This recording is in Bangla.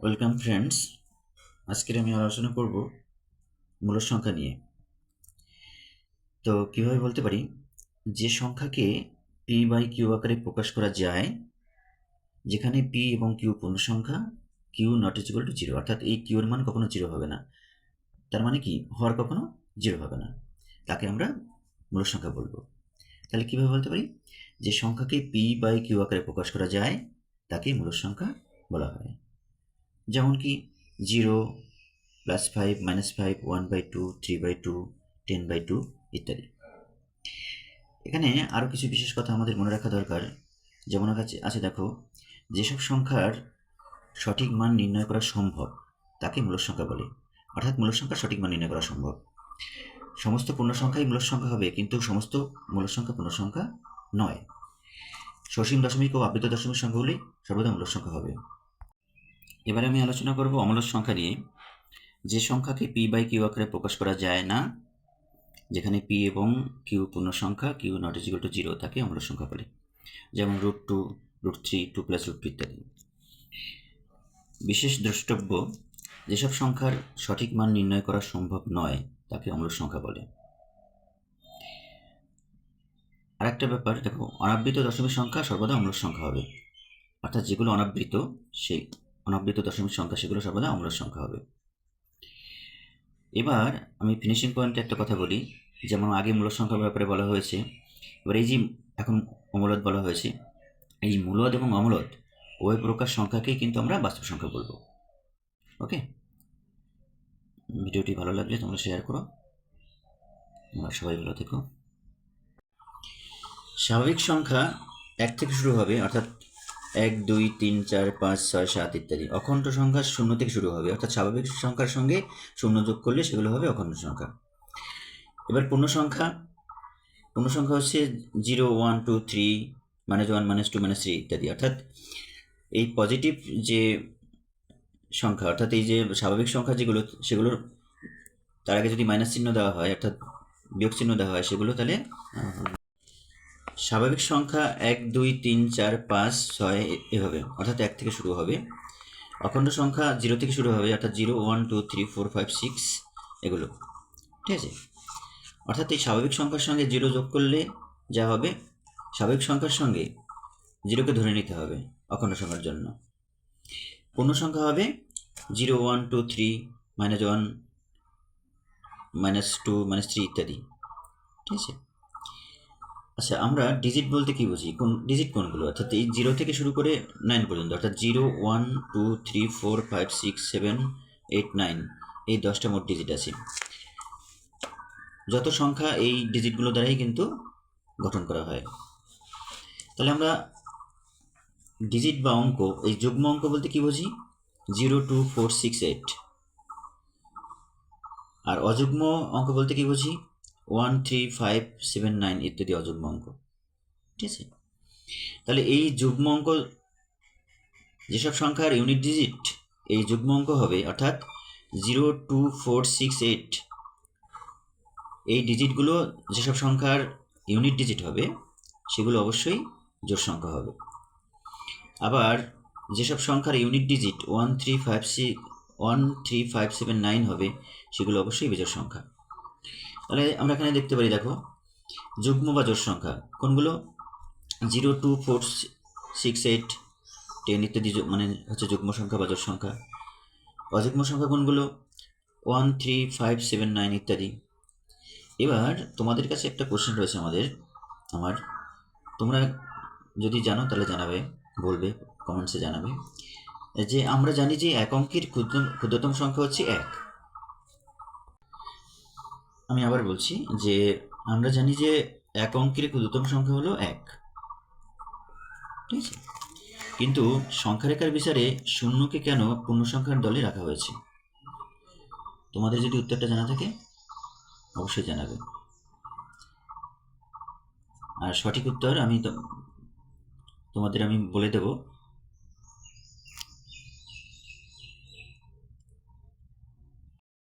ওয়েলকাম ফ্রেন্ডস আজকের আমি আলোচনা করব মূলদ সংখ্যা নিয়ে। তো কীভাবে বলতে পারি? যে সংখ্যাকে পি বাই কিউ আকারে প্রকাশ করা যায়, যেখানে পি এবং কিউ পূর্ণ সংখ্যা Q not is to zero অর্থাৎ এই কিউর মান কখনো জিরো হবে না। তার মানে কি? হর কখনো জিরো হবে না। তাকে আমরা মূল সংখ্যা বলব। তাহলে কীভাবে বলতে পারি? যে সংখ্যাকে পি বাই কিউ আকারে প্রকাশ করা যায়, তাকে মূল সংখ্যা বলা হয়। যেমন কি zero plus five minus five one by two three by two ten by two ইত্যাদি। এখানে আরও কিছু বিশেষ কথা আমাদের মনে রাখা দরকার। যেমন কাছে আছে দেখো, যেসব সংখ্যার সঠিক মান নির্ণয় করা সম্ভব, তাকে মূলদ সংখ্যা বলে। অর্থাৎ মূলদ সংখ্যার সঠিক মান নির্ণয় করা সম্ভব। সমস্ত পূর্ণ সংখ্যাই মূলদ সংখ্যা হবে, কিন্তু সমস্ত মূলদ সংখ্যা পূর্ণ সংখ্যা নয়। সসীম দশমিক ও আবৃত দশমিক সংখ্যাগুলি সর্বদা মূলদ সংখ্যা হবে। এবারে আমি আলোচনা করব অমূলদ সংখ্যা নিয়ে। যে সংখ্যাকে পি বাই কিউ আকারে প্রকাশ করা যায় না, যেখানে পি এবং কিউ পূর্ণ সংখ্যা, Q not is equal to zero তাকে অমূলদ সংখ্যা বলে। যেমন root two root three two plus root two ইত্যাদি। বিশেষ দ্রষ্টব্য, যেসব সংখ্যার সঠিক মান নির্ণয় করা সম্ভব নয়, তাকে অমূলদ সংখ্যা বলে। আরেকটা ব্যাপার, দেখো, অনাবৃত দশমিক সংখ্যা সর্বদা অমূলদ সংখ্যা হবে। অর্থাৎ যেগুলো অনাবৃত, সেই অনাবৃত দশমিক সংখ্যা, সেগুলো সর্বদা অমূলদ সংখ্যা হবে। এবার আমি ফিনিশিং পয়েন্টে একটা কথা বলি, যেমন আগে মূলদ সংখ্যার ব্যাপারে বলা হয়েছে, এবার এই যে এখন অমূলদ বলা হয়েছে, এই মূলদ এবং অমূলদ ওই প্রকার সংখ্যাকেই কিন্তু আমরা বাস্তব সংখ্যা বলব। ওকে? ভিডিওটি ভালো লাগলে তোমরা শেয়ার করো। তোমরা সবাই ভালো থেকো। স্বাভাবিক সংখ্যা এক থেকে শুরু হবে, অর্থাৎ এক, দুই, তিন, চার, পাঁচ, ছয়, সাত ইত্যাদি। অখণ্ড সংখ্যা শূন্য থেকে শুরু হবে, অর্থাৎ স্বাভাবিক সংখ্যার সঙ্গে শূন্য যোগ করলে সেগুলো হবে অখণ্ড সংখ্যা। এবার পূর্ণ সংখ্যা। পূর্ণ সংখ্যা হচ্ছে zero, one, two, three, minus one, minus two, minus three ইত্যাদি। অর্থাৎ এই পজিটিভ যে সংখ্যা, অর্থাৎ এই যে স্বাভাবিক সংখ্যা যেগুলো, সেগুলোর তার আগে যদি মাইনাস চিহ্ন দেওয়া হয়, অর্থাৎ বিয়োগ চিহ্ন দেওয়া হয়, সেগুলো তাহলে স্বাভাবিক সংখ্যা এক, দুই, তিন, চার, পাঁচ, ছয় এভাবে। অর্থাৎ এক থেকে শুরু হবে। অখণ্ড সংখ্যা জিরো থেকে শুরু হবে, অর্থাৎ zero, one, two, three, four, five, six, এগুলো। ঠিক আছে? অর্থাৎ এই স্বাভাবিক সংখ্যার সঙ্গে জিরো যোগ করলে যা হবে? স্বাভাবিক সংখ্যার সঙ্গে জিরোকে ধরে নিতে হবে অখণ্ড সংখ্যার জন্য। পূর্ণ সংখ্যা হবে zero, one, two, three, minus one, minus two, minus three, ইত্যাদি। ঠিক আছে? আচ্ছা আমরা ডিজিট বলতে কি বুঝি? কোন ডিজিট কোনগুলো? অর্থাৎ এই জিরো থেকে শুরু করে নাইন পর্যন্ত, অর্থাৎ zero one two three four five six seven eight nine এই দশটা মোট ডিজিট আছে। যত সংখ্যা এই ডিজিটগুলো দ্বারাই কিন্তু গঠন করা হয়। তাহলে আমরা ডিজিট বা অঙ্ক, এই যুগ্ম অঙ্ক বলতে কি বুঝি? Zero two four six eight আর অযুগ্ম অঙ্ক বলতে কি বুঝি? One three five seven nine ইত্যাদি অযুগ্ম অঙ্ক ঠিক আছে? তাহলে এই যুগ্ম অঙ্ক যেসব সংখ্যার ইউনিট ডিজিট এই যুগ্ম অঙ্ক হবে অর্থাৎ zero two four six eight এই ডিজিটগুলো যেসব সংখ্যার ইউনিট ডিজিট হবে, সেগুলো অবশ্যই জোর সংখ্যা হবে। আবার যেসব সংখ্যার unit digit one three five six one three five seven nine হবে, সেগুলো অবশ্যই বিজোড় সংখ্যা। তাহলে আমরা এখানে দেখতে পারি, দেখো, যুগ্ম বা জোর সংখ্যা। কোনগুলো? Zero, two, four, six, eight, ten ইত্যাদি মানে হচ্ছে যুগ্ম সংখ্যা বা জোর সংখ্যা। অযুগ্ম সংখ্যা কোনগুলো? One, three, five, seven, nine ইত্যাদি। এবার তোমাদের কাছে একটা কোশ্চেন রয়েছে আমাদের। আমার, তোমরা যদি জানো তাহলে জানাবে, বলবে কমেন্টসে জানাবে। যে আমরা জানি যে এক অঙ্কের ক্ষুদ্র ক্ষুদ্রতম সংখ্যা হচ্ছে এক। আমি আবার বলছি যে আমরা জানি যে এক অঙ্কের ক্ষুদ্রতম সংখ্যা হলো এক। ঠিক আছে? কিন্তু সংখ্যারেখার বিচারে শূন্যকে কেন পূর্ণ সংখ্যার দলে রাখা হয়েছে? তোমাদের যদি উত্তরটা জানা থাকে, অবশ্যই জানাবে। আর সঠিক উত্তর আমি তোমাদের আমি বলে দেব।